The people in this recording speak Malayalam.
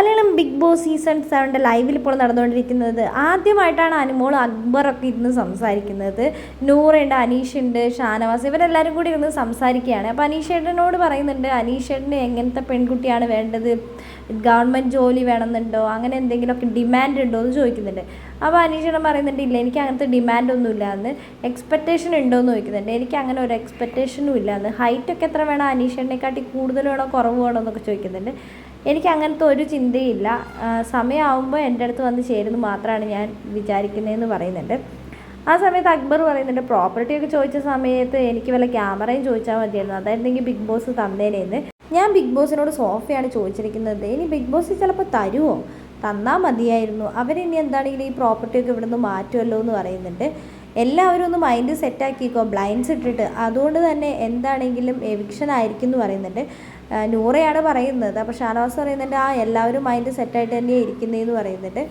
മലയാളം ബിഗ് ബോസ് സീസൺ സെവന്റെ ലൈവിൽ ഇപ്പോൾ നടന്നുകൊണ്ടിരിക്കുന്നത്. ആദ്യമായിട്ടാണ് അനുമോൾ അക്ബറൊക്കെ ഇരുന്ന് സംസാരിക്കുന്നത്. നൂറുണ്ട് അനീഷുണ്ട് ഷാനവാസ് ഇവരെല്ലാവരും കൂടി ഇരുന്ന് സംസാരിക്കുകയാണ്. അപ്പോൾ അനീഷേട്ടനോട് പറയുന്നുണ്ട് അനീഷേട്ടന് എങ്ങനത്തെ പെൺകുട്ടിയാണ് വേണ്ടത്? ഗവൺമെന്റ് ജോലി വേണമെന്നുണ്ടോ? അങ്ങനെ എന്തെങ്കിലുമൊക്കെ ഡിമാൻഡ് ഉണ്ടോ? എന്ന് ചോദിക്കുന്നുണ്ട്. അപ്പോൾ അനീഷേട്ടൻ പറയുന്നുണ്ട് ഇല്ല എനിക്ക് അങ്ങനത്തെ ഡിമാൻഡ് ഒന്നും ഇല്ല എന്ന്. എക്സ്പെക്റ്റേഷൻ ഉണ്ടോ? എന്ന് ചോദിക്കുന്നുണ്ട്. എനിക്ക് അങ്ങനെ ഒരു എക്സ്പെക്റ്റേഷനും ഇല്ല എന്ന്. ഹൈറ്റൊക്കെ എത്ര വേണം? അനീഷേട്ടനെക്കാട്ടി കൂടുതൽ വേണോ? കുറവ് വേണോ? എന്നൊക്കെ ചോദിക്കുന്നുണ്ട്. എനിക്ക് അങ്ങനത്തെ ഒരു ചിന്തയില്ല. സമയമാകുമ്പോൾ എന്റെ അടുത്ത് വന്ന് ചേരുന്നു മാത്രമാണ് ഞാൻ വിചാരിക്കുന്നതെന്ന് പറയുന്നുണ്ട്. ആ സമയത്ത് അക്ബർ പറയുന്നുണ്ട് പ്രോപ്പർട്ടി ഒക്കെ ചോദിച്ച സമയത്ത് എനിക്ക് വല്ല ക്യാമറയും ചോദിച്ചാൽ മതിയായിരുന്നു. അതായിരുന്നെങ്കിൽ ബിഗ് ബോസ് തന്നേനേന്ന്. ഞാൻ ബിഗ് ബോസിനോട് സോഫയാണ് ചോദിച്ചിരിക്കുന്നത് ഇനി ബിഗ് ബോസ് ചിലപ്പോൾ തരുമോ തന്നാൽ മതിയായിരുന്നു. അവരിനി എന്താണെങ്കിലും ഈ പ്രോപ്പർട്ടിയൊക്കെ ഇവിടുന്ന് മാറ്റുമല്ലോ എന്ന് പറയുന്നുണ്ട്. എല്ലാവരും ഒന്ന് മൈൻഡ് സെറ്റാക്കിക്കോ ബ്ലൈൻഡ്സ് ഇട്ടിട്ട്. അതുകൊണ്ട് തന്നെ എന്താണെങ്കിലും എവിക്ഷൻ ആയിരിക്കും എന്ന് പറയുന്നുണ്ട് നൂറയാണ് പറയുന്നത്. അപ്പോൾ ഷാനവാസ് പറയുന്നുണ്ട് ആ എല്ലാവരും മൈൻഡ് സെറ്റായിട്ട് തന്നെയാണ് ഇരിക്കുന്നതെന്ന് പറയുന്നുണ്ട്.